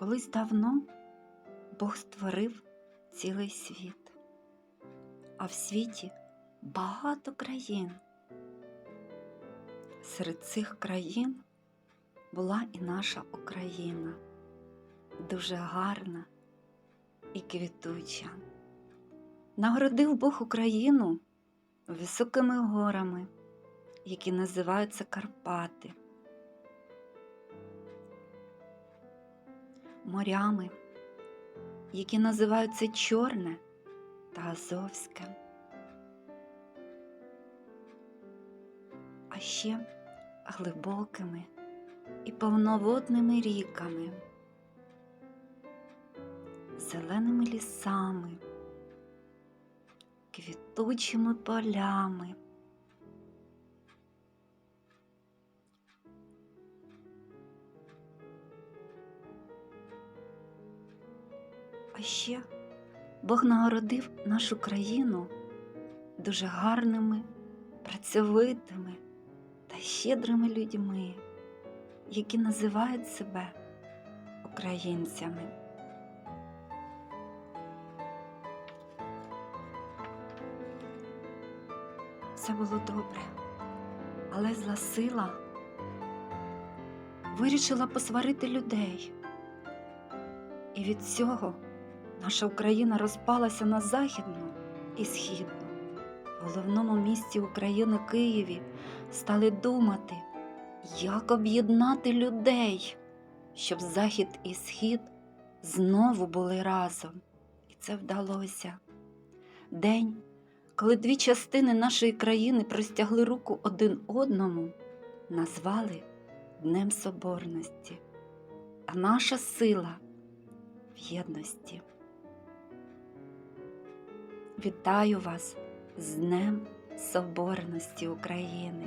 Колись давно Бог створив цілий світ, а в світі багато країн. Серед цих країн була і наша Україна, дуже гарна і квітуча. Нагородив Бог Україну високими горами, які називаються Карпати, морями, які називаються Чорне та Азовське. А ще глибокими і повноводними ріками, зеленими лісами, квітучими полями. А ще Бог нагородив нашу країну дуже гарними, працьовитими та щедрими людьми, які називають себе українцями. Все було добре, але зла сила вирішила посварити людей. І від цього наша Україна розпалася на західну і східну. В головному місті України Києві стали думати, як об'єднати людей, щоб захід і схід знову були разом. І це вдалося. День, коли дві частини нашої країни простягли руку один одному, назвали Днем Соборності. А наша сила в єдності. Вітаю вас з Днем Соборності України!